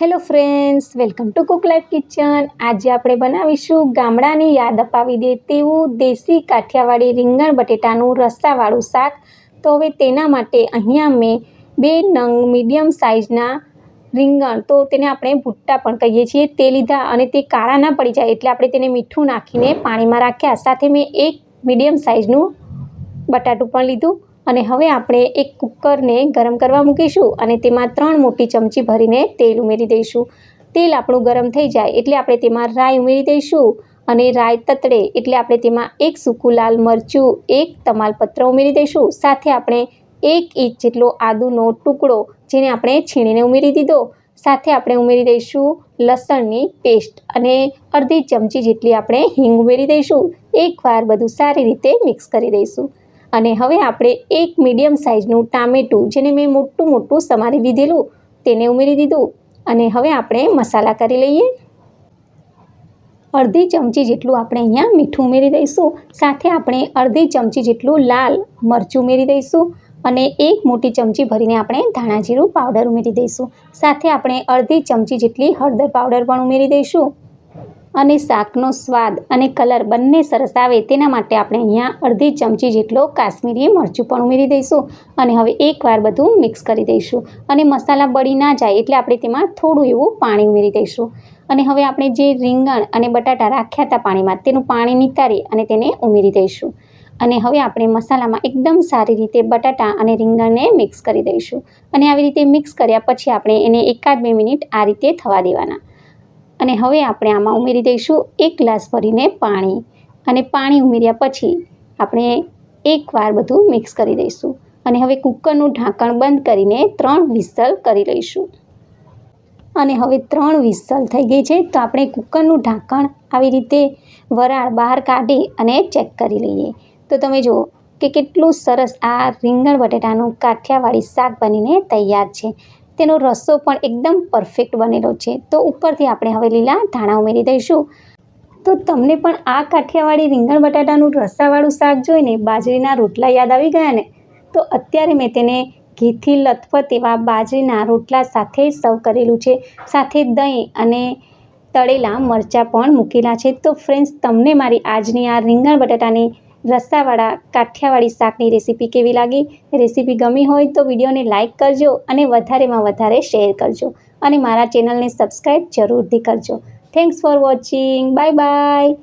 Hello friends welcome to cook life kitchen આજે આપણે બનાવીશું ગામડાની યાદ અપાવી દે તેવું દેશી કાઠિયાવાડી રીંગણ બટેટાનું રસ્સાવાળું શાક. તો હવે તેના માટે અહીંયા મેં બે નંગ મીડિયમ સાઇઝના રીંગણ. તો તેને આપણે ભૂટ્ટા પણ કહીએ છીએ. તે લીધા અને તે કાળા ના પડી જાય એટલે આપણે તેને મીઠું નાખીને પાણીમાં રાખ્યા. સાથે મેં એક મીડિયમ સાઇઝનું બટાટું પણ લીધું. અને હવે આપણે એક કુકરને ગરમ કરવા મૂકીશું અને તેમાં ત્રણ મોટી ચમચી ભરીને તેલ ઉમેરી દઈશું. તેલ આપણું ગરમ થઈ જાય એટલે આપણે તેમાં રાઈ ઉમેરી દઈશું અને રાઈ તતડે એટલે આપણે તેમાં એક સૂકું લાલ મરચું, એક તમાલપત્ર ઉમેરી દઈશું. સાથે આપણે એક ઇંચ જેટલો આદુનો ટુકડો જેને આપણે છીણીને ઉમેરી દીધો. સાથે આપણે ઉમેરી દઈશું લસણની પેસ્ટ અને અડધી ચમચી જેટલી આપણે હિંગ ઉમેરી દઈશું. એકવાર બધું સારી રીતે મિક્સ કરી દઈશું. અને હવે આપણે એક મીડિયમ સાઇઝનું ટામેટું, જેને મેં મોટું મોટું સમારી દીધેલું, તેને ઉમેરી દીધું. અને હવે આપણે મસાલા કરી લઈએ. અડધી ચમચી જેટલું આપણે અહીંયા મીઠું ઉમેરી દઈશું. સાથે આપણે અડધી ચમચી જેટલું લાલ મરચું ઉમેરી દઈશું અને એક મોટી ચમચી ભરીને આપણે ધાણા જીરું પાવડર ઉમેરી દઈશું. સાથે આપણે અડધી ચમચી જેટલી હળદર પાવડર પણ ઉમેરી દઈશું. અને શાકનો સ્વાદ અને કલર બંને સરસ આવે તેના માટે આપણે અહીંયા અડધી ચમચી જેટલો કાશ્મીરી મરચું પણ ઉમેરી દઈશું અને હવે એકવાર બધું મિક્સ કરી દઈશું. અને મસાલા બળી ના જાય એટલે આપણે તેમાં થોડું એવું પાણી ઉમેરી દઈશું. અને હવે આપણે જે રીંગણ અને બટાટા રાખ્યા હતા પાણીમાં તેનું પાણી નિતારી અને તેને ઉમેરી દઈશું. અને હવે આપણે મસાલામાં એકદમ સારી રીતે બટાટા અને રીંગણને મિક્સ કરી દઈશું. અને આવી રીતે મિક્સ કર્યા પછી આપણે એને એકાદ બે મિનિટ આ રીતે થવા દેવાના. અને હવે આપણે આમાં ઉમેરી દઈશું એક ગ્લાસ ભરીને પાણી. અને પાણી ઉમેર્યા પછી આપણે એકવાર બધું મિક્સ કરી દઈશું. અને હવે કુકરનું ઢાંકણ બંધ કરીને ત્રણ વિસલ કરી લઈશું. અને હવે ત્રણ વિસલ થઈ ગઈ છે, તો આપણે કુકરનું ઢાંકણ આવી રીતે વરાળ બહાર કાઢી અને ચેક કરી લઈએ. તો તમે જુઓ કે કેટલું સરસ આ રીંગણ બટેટાનું કાઠિયાવાડી શાક બનીને તૈયાર છે. તેનો રસો પણ એકદમ પરફેક્ટ બનેલો છે. તો ઉપરથી આપણે હવે લીલા ધાણા ઉમેરી દઈશું. તો તમને પણ આ કાઠિયાવાડી રીંગણ બટાટાનું રસાવાળું શાક જોઈને બાજરીના રોટલા યાદ આવી ગયા ને? તો અત્યારે મેં તેને ઘીથી લથપથ એવા બાજરીના રોટલા સાથે સર્વ કરેલું છે. સાથે દહીં અને તળેલા મરચાં પણ મૂકેલા છે. તો ફ્રેન્ડ્સ તમને મારી આજની આ રીંગણ બટાટાની રસાવાળા કાઠિયાવાડી શાકની રેસીપી કેવી લાગી? રેસીપી ગમી હોય તો વિડીયોને લાઇક કરજો અને વધારેમાં વધારે શેર કરજો. અને મારા ચેનલને સબસ્ક્રાઈબ જરૂરથી કરજો. Thanks for watching bye bye